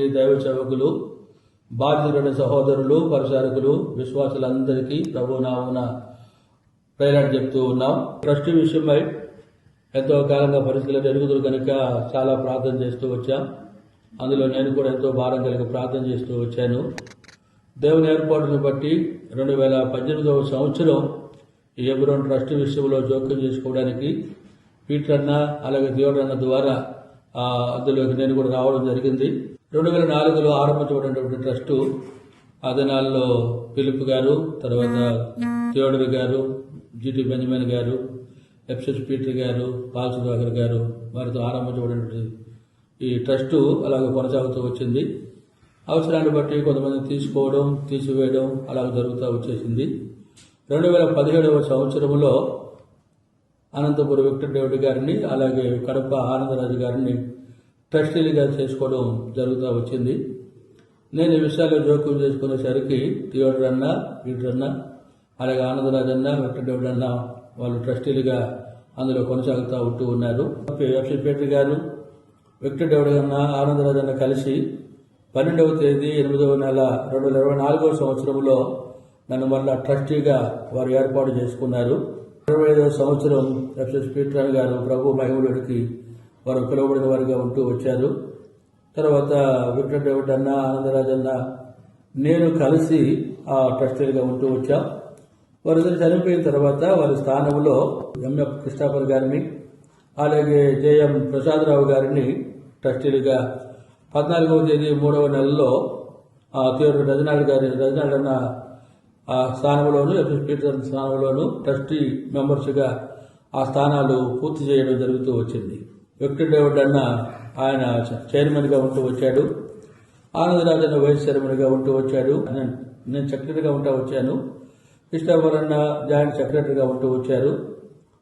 దైవ సేవకులు బాధ్యులైన సహోదరులు పరిచారకులు విశ్వాసులందరికీ ప్రభు నామున ప్రేరణ చెప్తూ ఉన్నాం. ట్రస్ట్ విషయమై ఎంతో కాలంగా పరిస్థితులు జరుగుతులు కనుక చాలా ప్రార్థన చేస్తూ వచ్చాం. అందులో నేను కూడా ఎంతో భారం కలిగి ప్రార్థన చేస్తూ వచ్చాను. దేవుని ఏర్పాటును బట్టి రెండు వేల పద్దెనిమిదవ సంవత్సరం ఈ ఎబ్రోన్ ట్రస్ట్ విషయంలో జోక్యం చేసుకోవడానికి పీటర్ అన్న అలాగే దేవుడు అన్న ద్వారా అందులోకి నేను కూడా రావడం జరిగింది. రెండు వేల నాలుగులో ఆరంభించబడినటువంటి ట్రస్టు ఆ దినాల్లో గారు తర్వాత థియోడర్ గారు జిటి బెంజమిన్ గారు ఎఫ్ఎస్ పీటర్ గారు పాల్ సుధాకర్ గారు వారితో ఆరంభించబడినటువంటి ఈ ట్రస్టు అలాగే కొనసాగుతూ వచ్చింది. అవసరాన్ని బట్టి కొంతమంది తీసుకోవడం తీసివేయడం అలాగ జరుగుతూ వచ్చేసింది. రెండు వేల పదిహేడవ సంవత్సరంలో అనంతపురం విక్టర్ డేవిడ్ గారిని అలాగే కడప ఆనందరాజు గారిని ట్రస్టీలుగా చేసుకోవడం జరుగుతూ వచ్చింది. నేను ఈ విషయాల్లో జోక్యం చేసుకునేసరికి థియోడర్ అన్న పీటర్ అన్న అలాగే ఆనందరాజు అన్న విక్టర్ డేవిడ్ అన్న వాళ్ళు ట్రస్టీలుగా అందులో కొనసాగుతూ ఉంటూ ఉన్నారు. ఎఫ్సి పీటర్ గారు విక్టర్ డేవిడ్ అన్న ఆనందరాజు అన్న కలిసి పన్నెండవ తేదీ ఎనిమిదవ నెల రెండు వేల ఇరవై నాలుగవ సంవత్సరంలో నన్ను మళ్ళా ట్రస్టీగా వారు ఏర్పాటు చేసుకున్నారు. ఇరవై ఐదవ సంవత్సరం ఎఫ్ఎస్ పీటర్ గారు ప్రభు మహిమలుడికి వారు పిలువబడిన వారిగా ఉంటూ వచ్చారు. తర్వాత విక్టర్ డేవిడ్ అన్న ఆనందరాజ్ అన్న నేను కలిసి ఆ ట్రస్టీలుగా ఉంటూ వచ్చాం. వారిద్దరు చనిపోయిన తర్వాత వారి స్థానంలో ఎంఎఫ్ కృష్ణాపర్ గారిని అలాగే జేఎం ప్రసాదరావు గారిని ట్రస్టీలుగా పద్నాలుగవ తేదీ మూడవ నెలలో ఆ తీవ్ర రజనాడు గారి రజనాడు అన్న ఆ స్థానంలోను ఎఫ్ఎస్ స్థానంలోను ట్రస్టీ మెంబర్స్గా ఆ స్థానాలు పూర్తి చేయడం జరుగుతూ వచ్చింది. విక్టర్ డేవిడ్ అన్న ఆయన చైర్మన్గా ఉంటూ వచ్చాడు. ఆనందరాజ్ అన్న వైస్ చైర్మన్గా ఉంటూ వచ్చాడు. నేను- నేను సెక్రటరీగా ఉంటా వచ్చాను. కృష్ణాపర్ అన్న జాయింట్ సెక్రటరీగా ఉంటూ వచ్చారు.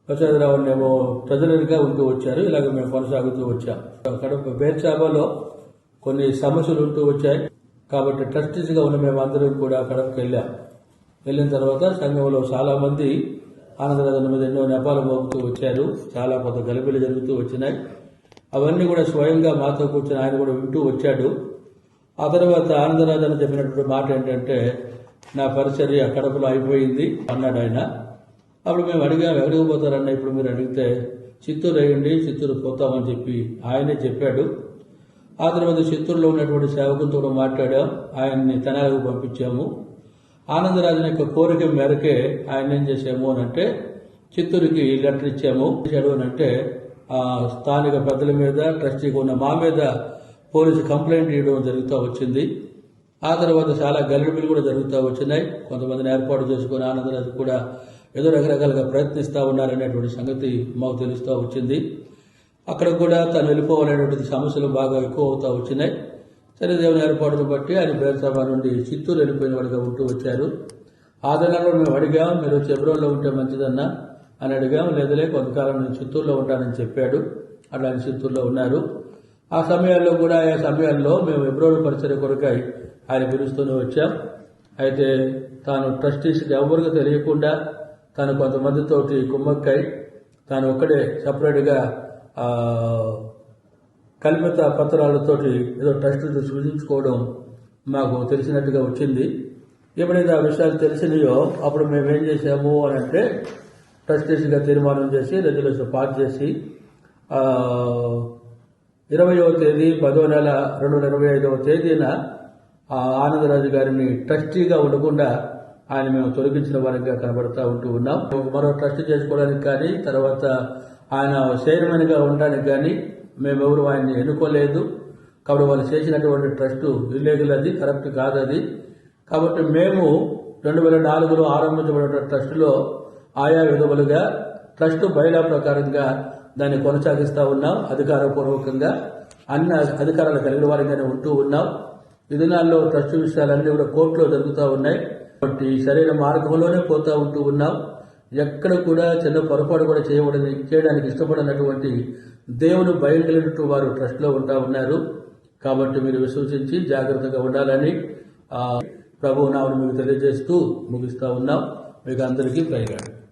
ప్రసాదరావు ఏమో ట్రెజరీగా ఉంటూ వచ్చారు. ఇలాగ మేము కొనసాగుతూ వచ్చాం. కడప బేర్చాబాలో కొన్ని సమస్యలు ఉంటూ వచ్చాయి. కాబట్టి ట్రస్టీస్గా ఉన్న మేము అందరం కూడా కడపకి వెళ్ళాం. వెళ్ళిన తర్వాత సంఘంలో చాలా మంది ఆనందరాజన మీద ఎన్నో నెపాలు మోపుతూ వచ్చారు. చాలా కొంత గలిబిలు జరుగుతూ వచ్చినాయి. అవన్నీ కూడా స్వయంగా మాతో కూర్చొని ఆయన కూడా వింటూ వచ్చాడు. ఆ తర్వాత ఆనందరాజన చెప్పినటువంటి మాట ఏంటంటే నా పరిచర్య కడపలో అయిపోయింది అన్నాడు ఆయన. అప్పుడు మేము అడిగాం ఎక్కడికి పోతారన్న ఇప్పుడు మీరు అడిగితే చిత్తూరు అయ్యండి చిత్తూరు పోతామని చెప్పి ఆయనే చెప్పాడు. ఆ తర్వాత చిత్తూరులో ఉన్నటువంటి సేవకులతో కూడా మాట్లాడాం. ఆయన్ని తెనాలకు పంపించాము. ఆనందరాజుని యొక్క కోరిక మేరకే ఆయన ఏం చేసాము అని అంటే చిత్తూరుకి లెటర్ ఇచ్చాము. ఇచ్చాడు అని అంటే ఆ స్థానిక పెద్దల మీద ట్రస్టీకి ఉన్న మా మీద పోలీసు కంప్లైంట్ ఇవ్వడం జరుగుతూ వచ్చింది. ఆ తర్వాత చాలా గలిబిలు కూడా జరుగుతూ వచ్చినాయి. కొంతమందిని ఏర్పాటు చేసుకుని ఆనందరాజు కూడా ఏదో రకరకాలుగా ప్రయత్నిస్తూ ఉన్నారనేటువంటి సంగతి మాకు తెలుస్తూ వచ్చింది. అక్కడ కూడా తను వెళ్ళిపోవాలనేటువంటి సమస్యలు బాగా ఎక్కువ అవుతూ వచ్చినాయి. సరే దేవుని ఏర్పాటును బట్టి ఆయన బేర్సభ నుండి చిత్తూరు వెళ్ళిపోయిన వాడిగా ఉంటూ వచ్చారు. ఆ దినాల్లో మేము అడిగాం మీరు చెబ్రోల్లో ఉంటే మంచిదన్నా? అని అడిగాం. లేదలే కొంతకాలం నేను చిత్తూరులో ఉంటానని చెప్పాడు. అట్లా ఆయన చిత్తూరులో ఉన్నారు. ఆ సమయాల్లో కూడా ఆ సమయాల్లో మేము ఎబ్రోలు పరిచయ కొరకై ఆయన పిలుస్తూనే వచ్చాం. అయితే తాను ట్రస్టీస్కి ఎవరికి తెలియకుండా తాను కొంతమందితోటి కుమ్మక్కై తాను ఒక్కడే సపరేట్గా కల్పిత పత్రాలతోటి ఏదో ట్రస్ట్ సృజించుకోవడం మాకు తెలిసినట్టుగా వచ్చింది. ఎప్పుడైతే ఆ విషయాలు తెలిసినాయో అప్పుడు మేము ఏం చేసాము అని అంటే ట్రస్టీస్గా తీర్మానం చేసి రెజల్యూషన్ పాస్ చేసి ఇరవయో తేదీ పదో నెల రెండు వేల ఇరవై ఐదవ తేదీన ఆ ఆనందరాజు గారిని ట్రస్టీగా ఉండకుండా ఆయన మేము తొలగించిన వారిగా కనబడతా ఉంటూ ఉన్నాం. మరో ట్రస్ట్ చేసుకోవడానికి కానీ తర్వాత ఆయన చైర్మన్గా ఉండడానికి కానీ మేమెవరు ఆయన్ని ఎన్నుకోలేదు. కాబట్టి వాళ్ళు చేసినటువంటి ట్రస్ట్ ఇల్లీగల్ అది కరెక్ట్ కాదు అది కాబట్టి మేము రెండు వేల నాలుగులో ఆరంభించబడిన ట్రస్టులో ఆయా విధములుగా ట్రస్ట్ బయలా ప్రకారంగా దాన్ని కొనసాగిస్తూ ఉన్నాం అధికారపూర్వకంగా. అన్ని అధికారాలు కలిగిన వారిగానే ఉంటూ ఉన్నాం. ఈ దినాల్లో ట్రస్ట్ విషయాలన్నీ కూడా కోర్టులో జరుగుతూ ఉన్నాయి. కాబట్టి సరైన మార్గంలోనే పోతూ ఉంటూ ఉన్నాం. ఎక్కడ కూడా చిన్న పొరపాటు కూడా చేయబడని చేయడానికి ఇష్టపడినటువంటి దేవుని బయలుదేరినట్టు వారు ట్రస్ట్లో ఉంటా ఉన్నారు. కాబట్టి మీరు విశ్వసించి జాగ్రత్తగా ఉండాలని ప్రభువు నామను మీకు తెలియజేస్తూ ముగిస్తా ఉన్నాం. మీకు అందరికీ ప్రయోగాడు